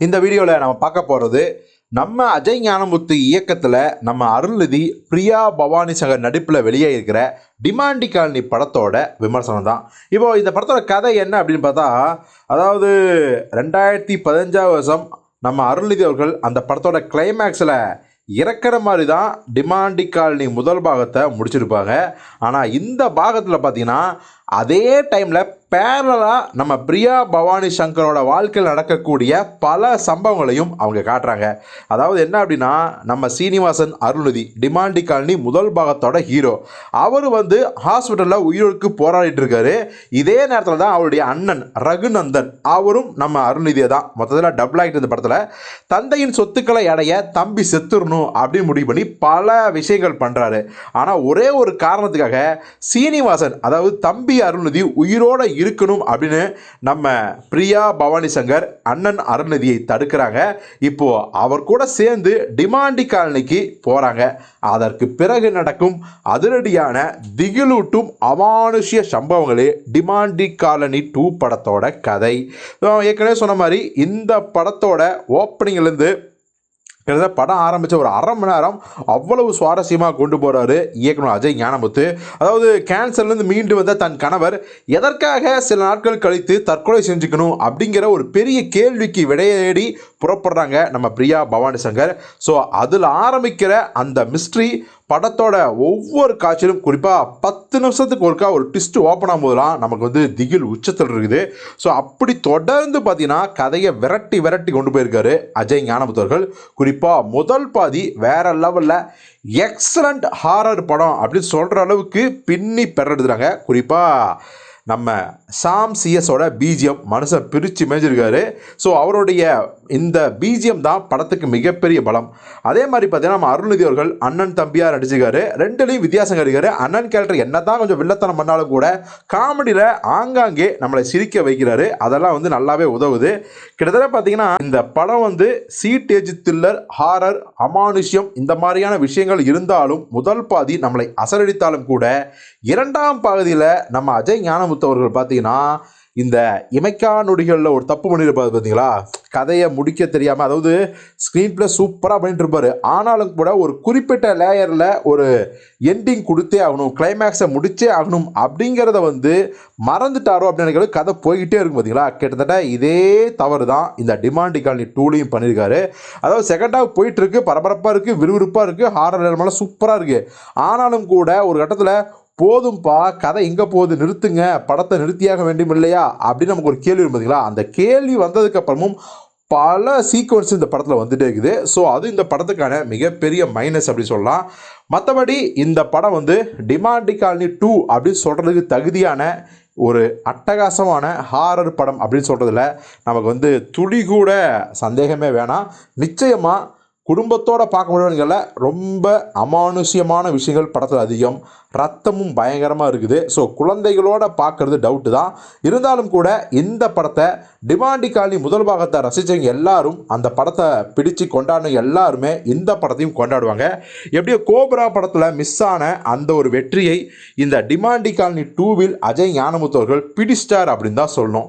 இந்த வீடியோவில் நம்ம பார்க்க போகிறது நம்ம அஜய் ஞானமுத்து இயக்கத்தில் நம்ம அருள்நிதி பிரியா பவானி சங்கர் நடிப்பில் வெளியே இருக்கிற டிமாண்டி காலனி படத்தோட விமர்சனம் தான். இப்போ இந்த படத்தோட கதை என்ன அப்படின்னு பார்த்தா அதாவது ரெண்டாயிரத்தி பதினஞ்சாவது வருஷம் நம்ம அருள்நிதி அவர்கள் அந்த படத்தோட கிளைமேக்ஸில் இறக்குற மாதிரி தான் டிமாண்டி காலனி முதல் பாகத்தை முடிச்சிருப்பாங்க. ஆனால் இந்த பாகத்தில் பார்த்தீங்கன்னா அதே டைமில் பேரலாக நம்ம பிரியா பவானி சங்கரோட வாழ்க்கையில் நடக்கக்கூடிய பல சம்பவங்களையும் அவங்க காட்டுறாங்க. அதாவது என்ன அப்படின்னா நம்ம சீனிவாசன் அருள்நிதி டிமாண்டி காலனி முதல் பாகத்தோட ஹீரோ அவர் வந்து ஹாஸ்பிட்டலில் உயிருக்கு போராடிட்டு இருக்காரு. இதே நேரத்தில் தான் அவருடைய அண்ணன் ரகுநந்தன் அவரும் நம்ம அருள்நிதியை தான். மொத்தத்தில் டபுள் ஆகிட்டு இருந்த படத்தில் தந்தையின் சொத்துக்களை அடைய தம்பி செத்துடணும் அப்படின்னு முடிவு பண்ணி பல விஷயங்கள் பண்ணுறாரு ஆனால் ஒரே ஒரு காரணத்துக்காக சீனிவாசன் அதாவது தம்பி அருள்நிதி உயிரோட இருக்கணும் அப்படின்னு நம்ம பிரியா பவானி சங்கர் அண்ணன் அருள்நிதியை தடுக்கிறாங்க. இப்போது அவர் கூட சேர்ந்து டிமாண்டி காலனிக்கு போகிறாங்க அதற்கு பிறகு நடக்கும் அதிரடியான திகிலூட்டும் அமானுஷ்ய சம்பவங்களே டிமாண்டி காலனி டூ படத்தோட கதை. ஏற்கனவே சொன்ன மாதிரி இந்த படத்தோட ஓப்பனிங்லேருந்து கிட்டத்தட்ட படம் ஆரம்பித்த ஒரு அரை மணி நேரம் அவ்வளவு சுவாரஸ்யமாக கொண்டு போகிறாரு இயக்குனர் அஜய் ஞானமுத்து. அதாவது கேன்சர்லேருந்து மீண்டு வந்த தன் கணவர் எதற்காக சில நாட்கள் கழித்து தற்கொலை செஞ்சுக்கணும்? அப்படிங்கிற ஒரு பெரிய கேள்விக்கு விடையேடி புறப்படுறாங்க நம்ம பிரியா பவானி சங்கர். ஸோ அதில் ஆரம்பிக்கிற அந்த மிஸ்ட்ரி படத்தோட ஒவ்வொரு காட்சியிலும் குறிப்பாக பத்து நிமிஷத்துக்கு ஒருக்கா ஒரு ட்விஸ்ட் ஓப்பன் ஆகும்போதெல்லாம் நமக்கு வந்து திகில் உச்சத்தில் இருக்குது. ஸோ அப்படி தொடர்ந்து பார்த்தீங்கன்னா கதையை விரட்டி விரட்டி கொண்டு போயிருக்காரு அஜய் ஞானமுத்தவர்கள் குறிப்பாக முதல் பாதி வேற லெவலில் எக்ஸலண்ட் ஹாரர் படம் அப்படின்னு சொல்கிற அளவுக்கு பின்னி பெறடுறாங்க குறிப்பாக நம்ம சாம் சிஎஸோட பிஜிஎம் மனுஷன் பிரித்து மேஞ்சிருக்காரு. ஸோ அவருடைய இந்த பிஜிஎம் தான் படத்துக்கு மிகப்பெரிய பலம். அதே மாதிரி பார்த்தீங்கன்னா நம்ம அருள்நிதி அவர்கள் அண்ணன் தம்பியாக நடிச்சிருக்காரு. ரெண்டுலேயும் வித்தியாசம் இருக்காரு. அண்ணன் கேரக்டர் என்ன தான் கொஞ்சம் வில்லத்தனம் பண்ணாலும் கூட காமெடியில் ஆங்காங்கே நம்மளை சிரிக்க வைக்கிறாரு. அதெல்லாம் வந்து நல்லாவே உதவுது. கிட்டத்தட்ட பார்த்தீங்கன்னா இந்த படம் வந்து சீட்டேஜ் த்ரில்லர் ஹாரர் அமானுஷ்யம் இந்த மாதிரியான விஷயங்கள் இருந்தாலும் முதல் பாதி நம்மளை அசரடித்தாலும் கூட இரண்டாம் பகுதியில் நம்ம அஜய் ஞானமுத்து அவர்கள் பார்த்தீங்கன்னா இந்த இமைக்கா நொடிகளில் ஒரு தப்பு பண்ணியிருப்பாரு பார்த்தீங்களா? கதையை முடிக்க தெரியாமல் அதாவது ஸ்க்ரீன் ப்ளே சூப்பராக பண்ணிட்டு இருப்பார் ஆனாலும் கூட ஒரு குறிப்பிட்ட லேயரில் ஒரு எண்டிங் கொடுத்தே ஆகணும் கிளைமேக்ஸை முடிச்சே ஆகணும் அப்படிங்கிறத வந்து மறந்துட்டாரோ அப்படின்னு கதை போய்கிட்டே இருக்கும் பார்த்தீங்களா? கிட்டத்தட்ட இதே தவறு தான் இந்த டிமாண்ட் காலனி டூலையும் பண்ணியிருக்காரு. அதாவது செகண்ட் ஹாஃப் போயிட்டு இருக்கு பரபரப்பாக இருக்குது விறுவிறுப்பாக இருக்குது ஹாரர் நேரமெல்லாம் சூப்பராக இருக்குது ஆனாலும் கூட ஒரு கட்டத்தில் போதும்பா கதை எங்கே போகுது நிறுத்துங்க படத்தை நிறுத்தியாக வேண்டும் இல்லையா? அப்படின்னு நமக்கு ஒரு கேள்வி வரும் பார்த்தீங்களா அந்த கேள்வி வந்ததுக்கப்புறமும் பல சீக்வன்ஸ் இந்த படத்தில் வந்துட்டே இருக்குது. ஸோ அது இந்த படத்துக்கான மிகப்பெரிய மைனஸ் அப்படி சொல்லலாம். மற்றபடி இந்த படம் வந்து டிமாண்டி காலனி டூ அப்படின்னு சொல்கிறதுக்கு தகுதியான ஒரு அட்டகாசமான ஹாரர் படம் அப்படின்னு சொல்கிறதுல நமக்கு வந்து துளி கூட சந்தேகமே வேணாம். நிச்சயமாக குடும்பத்தோடு பார்க்க முடியல ரொம்ப அமானுஷ்யமான விஷயங்கள் படத்தில் அதிகம். ரத்தமும் பயங்கரமாக இருக்குது. ஸோ குழந்தைகளோட பார்க்குறது டவுட்டு தான். இருந்தாலும் கூட இந்த படத்தை டிமாண்டி காலனி முதல் பாகத்தை ரசித்தவங்க எல்லாரும் அந்த படத்தை பிடிச்சு கொண்டாடினவங்க எல்லாருமே இந்த படத்தையும் கொண்டாடுவாங்க. எப்படியோ கோப்ரா படத்தில் மிஸ் ஆன அந்த ஒரு வெற்றியை இந்த டிமாண்டி காலனி டூவில் அஜய் ஞானமுத்தவர்கள் பிடிச்சிட்டார் அப்படின்னு தான் சொல்லணும்.